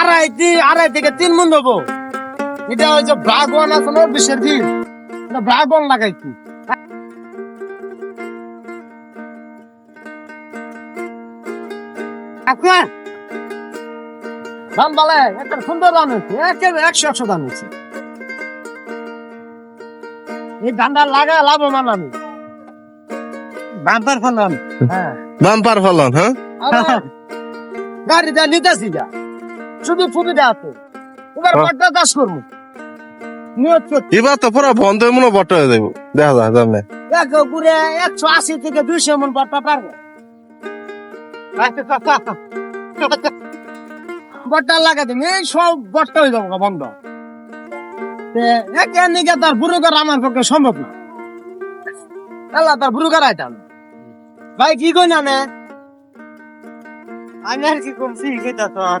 আড়াই আড়াই থেকে তিন মন দেবো। এটা ওই যে ব্রাগন আছে না বিশের দিন। ব্রাগন লাগাইছি। আপনার দাম বলে একটা সুন্দর দাম হচ্ছে একেবারে একশো একশো দাম হচ্ছে এই ধানটা লাগা লাভবান আমি। বাম্পার ফলন। হ্যাঁ বাম্পার ফলন হ্যাঁ? গাড়িটা নিতেছি যা শুধু সুবিধা আছে এবার হ্যাঁ। কটা চাষ করব। নিয়ত করছি। এবার তো পুরো বন্ধ মনে বট হয়ে যাব দেখা যায় সামনে এক ঘুরে একশো আশি থেকে দুইশো মন বাট্টা পারবে। বট্টা লাগা দিবি এই সব বট্টা হয়ে যাব বন্ধ। একে নিকে তার বুড়ো করা আমার পক্ষে সম্ভব না। আল্লাহ তার বুড়ো করা ভাই কি কই না আমি আর কি করছি সেটা তো আর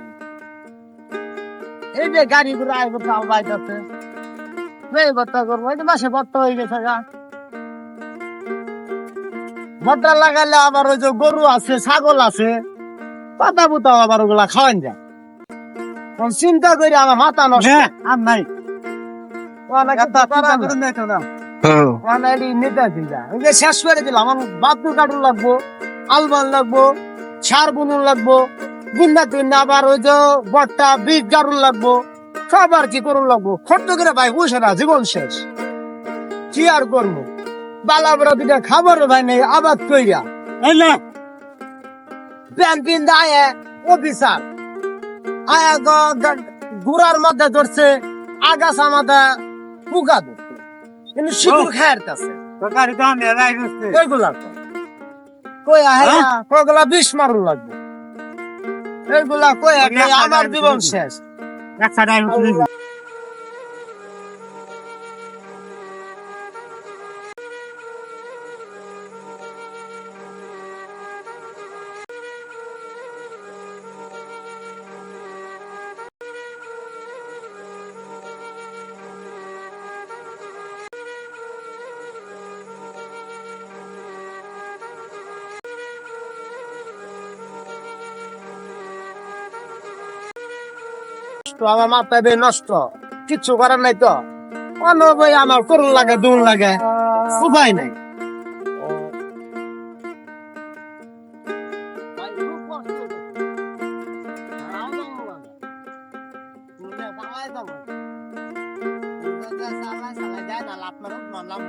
এই যে গাড়ি ঘুরে আইব তাও বাইতেছে এই বট্টা করব এই যে মাসে বট্টা হয়ে গেছে গা। বট্টা লাগালে আবার ওই যে গরু আছে ছাগল আছে পাতা পুতা আবার ওগুলা খাওয়ান যায়। চিন্তা করি আমার মাথা নষ্ট আর নাই। হ্যাঁ ওই যে শেষ করে দিলাম আমার বাথরুম কাটুন লাগবো আলবান লাগবো সার বুনুন লাগবো গুন্ডা টুন্ডা আবার ওই যে বট্টা বীজ গাড়ুন লাগবো সব আর কি করুন লাগবো। খরচ করে ভাই বুঝে না জীবন শেষ। কি আর করব? বালা বড় দুটা খাবার ভাই নেই আবাদ কইরা। এই না। পিন আয় অফিসার। আয়া গুড়ার মধ্যে ধরছে আগাছা মাথা পুকা ধরছে। কিন্তু শিকুর এইগুলা তো। কই আহে না, কইগুলা বিষ মারুন লাগবে। এইগুলা কয়ে আমার জীবন শেষ। আমার মাথায় বে নষ্ট কিচ্ছু করার নাই তো অন্য ভাই আমার করুন লাগে দুন লাগে উপায় নাই আপনার নাম